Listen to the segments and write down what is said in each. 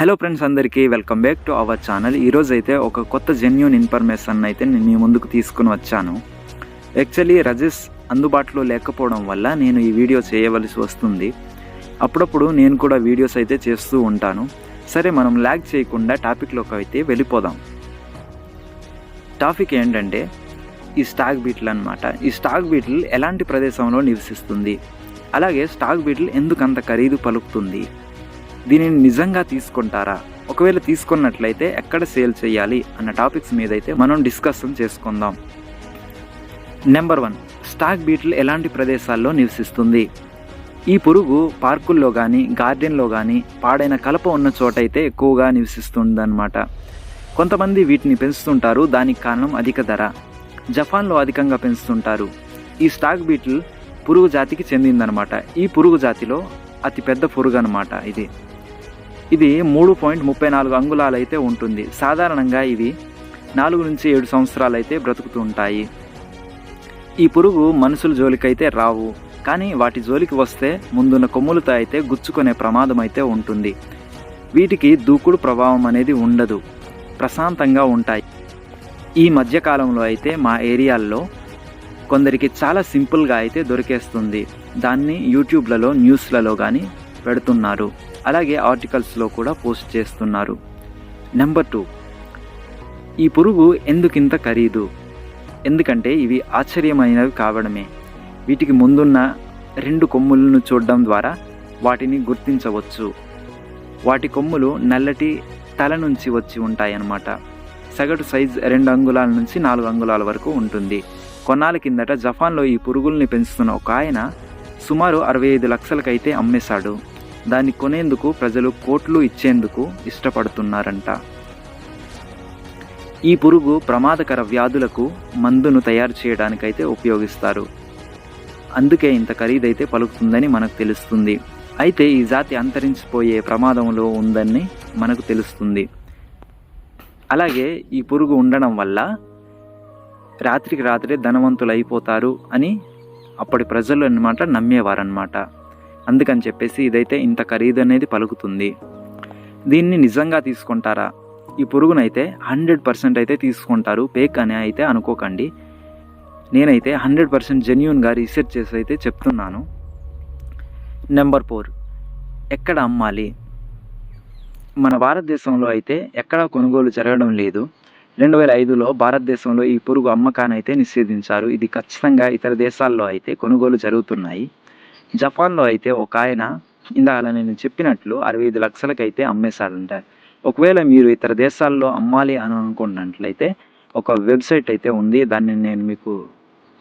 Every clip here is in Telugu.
హలో ఫ్రెండ్స్ అందరికీ welcome back to our channel ఈరోజు అయితే ఒక కొత్త జెన్యున్ ఇన్ఫర్మేషన్ అయితే నేను మీ ముందుకు తీసుకుని వచ్చాను. యాక్చువల్లీ రజెస్ అందుబాటులో లేకపోవడం వల్ల నేను ఈ వీడియో చేయవలసి వస్తుంది. అప్పుడప్పుడు నేను కూడా వీడియోస్ అయితే చేస్తూ ఉంటాను. సరే మనం ల్యాగ్ చేయకుండా టాపిక్లోకి అయితే వెళ్ళిపోదాం. టాపిక్ ఏంటంటే ఈ స్టాక్ బీటిల్ అన్నమాట. ఈ స్టాక్ బీటిల్ ఎలాంటి ప్రదేశంలో నివసిస్తుంది? అలాగే స్టాక్ బీటిల్ ఎందుకు అంత ఖరీదు పలుకుతుంది? దీనిని నిజంగా తీసుకుంటారా? ఒకవేళ తీసుకున్నట్లయితే ఎక్కడ సేల్ చేయాలి అన్న టాపిక్స్ మీద అయితే మనం డిస్కషన్ చేసుకుందాం. నెంబర్ వన్ స్టాక్ బీటిల్ ఎలాంటి ప్రదేశాల్లో నివసిస్తుంది? ఈ పురుగు పార్కుల్లో కానీ గార్డెన్లో కానీ పాడైన కలప ఉన్న చోటైతే ఎక్కువగా నివసిస్తుందన్నమాట. కొంతమంది వీటిని పెంచుతుంటారు దానికి కారణం అధిక ధర. జపాన్లో అధికంగా పెంచుతుంటారు. ఈ స్టాక్ బీటిల్ పురుగు జాతికి చెందిందనమాట ఈ పురుగు జాతిలో అతి పెద్ద పురుగు అనమాట ఇది. ఇది మూడు పాయింట్ ముప్పై నాలుగు అంగుళాలు అయితే ఉంటుంది. సాధారణంగా ఇవి నాలుగు నుంచి ఏడు సంవత్సరాలు అయితే బ్రతుకుతూ ఉంటాయి. ఈ పురుగు మనుషుల జోలికైతే రావు. కానీ వాటి జోలికి వస్తే ముందున్న కొమ్ములతో అయితే గుచ్చుకునే ప్రమాదం అయితే ఉంటుంది. వీటికి దూకుడు ప్రభావం అనేది ఉండదు. ప్రశాంతంగా ఉంటాయి. ఈ మధ్యకాలంలో అయితే మా ఏరియాల్లో కొందరికి చాలా సింపుల్గా అయితే దొరికేస్తుంది. దాన్ని యూట్యూబ్లలో న్యూస్లలో కానీ పెడుతున్నారు. అలాగే ఆర్టికల్స్లో కూడా పోస్ట్ చేస్తున్నారు. నెంబర్ టూ ఈ పురుగు ఎందుకింత ఖరీదు? ఎందుకంటే ఇవి ఆశ్చర్యమైనవి కావడమే. వీటికి ముందున్న రెండు కొమ్ములను చూడడం ద్వారా వాటిని గుర్తించవచ్చు. వాటి కొమ్ములు నల్లటి తల నుంచి వచ్చి ఉంటాయన్నమాట. సగటు సైజ్ రెండు అంగుళాల నుంచి నాలుగు అంగుళాల వరకు ఉంటుంది. కొన్నాళ్ళ కిందట జపాన్లో ఈ పురుగుల్ని పెంచుతున్న ఒక ఆయన సుమారు అరవై ఐదు లక్షలకైతే అమ్మేశాడు. దాన్ని కొనేందుకు ప్రజలు కోట్లు ఇచ్చేందుకు ఇష్టపడుతున్నారంట. ఈ పురుగు ప్రమాదకర వ్యాధులకు మందును తయారు చేయడానికైతే ఉపయోగిస్తారు. అందుకే ఇంత ఖరీదైతే పలుకుతుందని మనకు తెలుస్తుంది. అయితే ఈ జాతి అంతరించిపోయే ప్రమాదంలో ఉందని మనకు తెలుస్తుంది. అలాగే ఈ పురుగు ఉండడం వల్ల రాత్రికి రాత్రే ధనవంతులు అయిపోతారు అని అప్పటి ప్రజలు అన్నమాట నమ్మేవారనమాట అందుకని చెప్పేసి ఇదైతే ఇంత ఖరీదు అనేది పలుకుతుంది. దీన్ని నిజంగా తీసుకుంటారా? ఈ పురుగునైతే హండ్రెడ్ పర్సెంట్ అయితే తీసుకుంటారు. పేక్ అని అయితే అనుకోకండి. నేనైతే హండ్రెడ్ పర్సెంట్ జెన్యున్గా రీసెర్చ్ చేసి అయితే చెప్తున్నాను. Number four. ఎక్కడ అమ్మాలి? మన భారతదేశంలో అయితే ఎక్కడా కొనుగోలు జరగడం లేదు. రెండు వేల ఐదులో భారతదేశంలో ఈ పురుగు అమ్మకాన్ని అయితే నిషేధించారు. ఇది ఖచ్చితంగా ఇతర దేశాల్లో అయితే కొనుగోలు జరుగుతున్నాయి. జపాన్లో అయితే ఒక ఆయన ఇందాక నేను చెప్పినట్లు అరవై ఐదు లక్షలకైతే అమ్మేశారంట ఒకవేళ మీరు ఇతర దేశాల్లో అమ్మాలి అని అనుకున్నట్లయితే ఒక వెబ్సైట్ అయితే ఉంది దాన్ని నేను మీకు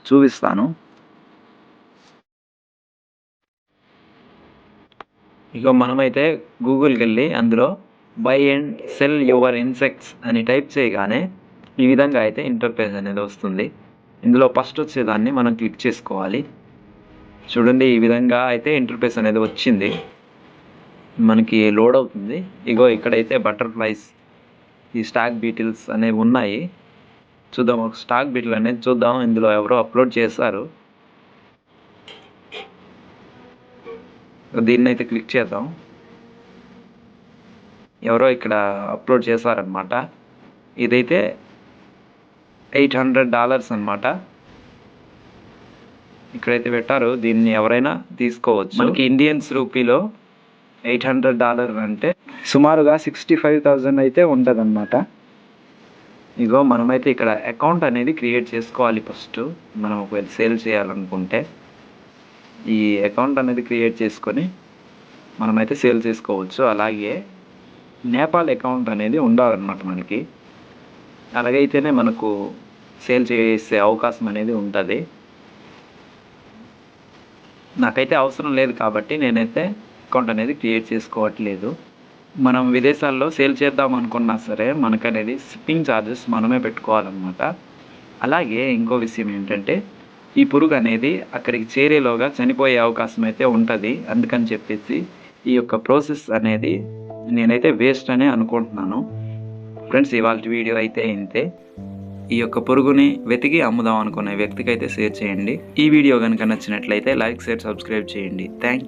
చూపిస్తాను. ఇక మనమైతే గూగుల్కి వెళ్ళి అందులో buy and sell your insects అని టైప్ చేయగానే ఈ విధంగా అయితే ఇంటర్ఫేస్ అనేది వస్తుంది. ఇందులో ఫస్ట్ వచ్చేదాన్ని మనం క్లిక్ చేసుకోవాలి. చూడండి ఈ విధంగా అయితే ఇంటర్ఫేస్ అనేది వచ్చింది. మనకి లోడ్ అవుతుంది. ఇగో ఇక్కడైతే బటర్ఫ్లైస్ ఈ స్టాక్ బీటిల్స్ అనేవి ఉన్నాయి. చూద్దాం ఒక స్టాక్ బీటిల్ అనేది చూద్దాం ఇందులో ఎవరో అప్లోడ్ చేశారు. దీన్ని అయితే క్లిక్ చేద్దాం. ఎవరో ఇక్కడ అప్లోడ్ చేశారనమాట ఇదైతే ఎయిట్ హండ్రెడ్ డాలర్స్ అనమాట ఇక్కడైతే పెట్టారు దీన్ని ఎవరైనా తీసుకోవచ్చు. మనకి ఇండియన్స్ రూపీలో ఎయిట్ హండ్రెడ్ డాలర్ అంటే సుమారుగా సిక్స్టీ ఫైవ్ థౌజండ్ అయితే ఉంటుంది అనమాట ఇగో మనమైతే ఇక్కడ అకౌంట్ అనేది క్రియేట్ చేసుకోవాలి ఫస్ట్ మనం ఒకవేళ సేల్ చేయాలనుకుంటే ఈ అకౌంట్ అనేది క్రియేట్ చేసుకొని మనమైతే సేల్ చేసుకోవచ్చు. అలాగే నేపాల్ అకౌంట్ అనేది ఉండాలన్నమాట మనకి. అలాగైతేనే మనకు సేల్ చేసే అవకాశం అనేది ఉంటుంది. నాకైతే అవసరం లేదు కాబట్టి నేనైతే అకౌంట్ అనేది క్రియేట్ చేసుకోవట్లేదు. మనం విదేశాల్లో సేల్ చేద్దాం అనుకున్నా సరే మనకనేది షిప్పింగ్ ఛార్జెస్ మనమే పెట్టుకోవాలన్నమాట. అలాగే ఇంకో విషయం ఏంటంటే ఈ పురుగు అనేది అక్కడికి చేరేలోగా చనిపోయే అవకాశం అయితే ఉంటుంది. అందుకని చెప్పేసి ఈ యొక్క ప్రాసెస్ అనేది నేనైతే వేస్ట్ అనే అనుకుంటున్నాను. ఫ్రెండ్స్ ఇవాళ వీడియో అయితే ఇంతే. ఈ యొక్క పురుగుని వెతికి అమ్ముదాం అనుకునే వ్యక్తికి అయితే షేర్ చేయండి. ఈ వీడియో కనుక నచ్చినట్లయితే లైక్ షేర్ సబ్స్క్రైబ్ చేయండి. Thank you